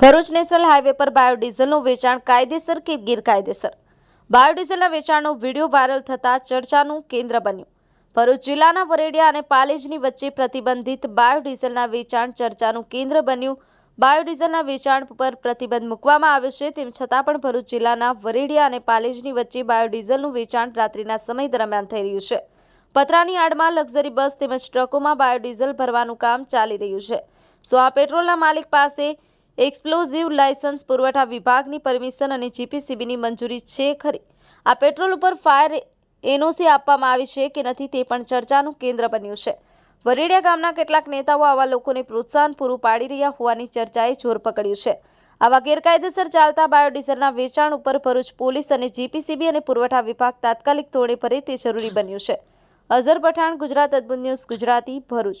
Bharuch national highway પર બાયોડીઝલનું વેચાણ કાયદેસર કે ગેરકાયદેસર? બાયોડીઝલના વેચાણનો વીડિયો વાયરલ થતાં ચર્ચાનું કેન્દ્ર બન્યું. ભરૂચ જિલ્લાના વરેડિયા અને પાલેજની વચ્ચે પ્રતિબંધિત બાયોડીઝલના વેચાણ ચર્ચાનું કેન્દ્ર બન્યું. બાયોડીઝલના વેચાણ પર પ્રતિબંધ મૂકવામાં આવ્યો છે, તેમ છતાં પણ ભરૂચ જિલ્લાના વરેડિયા અને પાલેજની વચ્ચે બાયોડીઝલનું વેચાણ રાત્રિના સમય દરમિયાન થઈ રહ્યું છે. પતરાની આડમાં લક્ઝરી બસ તેમજ ટ્રકોમાં બાયોડીઝલ ભરવાનું કામ ચાલી રહ્યું છે. સો આ પેટ્રોલના માલિક પાસે એક્સપ્લોઝિવ લાયસન્સ પુરવઠા વિભાગની પરમિશન અને જીપીસીબીની મંજૂરી છે ખરી. આ પેટ્રોલ ઉપર ફાયર એનઓસી આપવામાં આવી છે કે નથી તે પણ ચર્ચાનું કેન્દ્ર બન્યું છે. વરેડિયા ગામના કેટલાક નેતાઓ આવા લોકોને પ્રોત્સાહન પૂરું પાડી રહ્યા હોવાની ચર્ચાએ જોર પકડ્યું છે. આવા ગેરકાયદેસર ચાલતા બાયોડીઝલના વેચાણ ઉપર ભરૂચ પોલીસ અને જીપીસીબી અને પુરવઠા વિભાગ તાત્કાલિક ધોરણે ભરે તે જરૂરી બન્યું છે. અઝર પઠાણ, ગુજરાત અદ્ભુત ન્યૂઝ, ગુજરાતી ભરૂચ.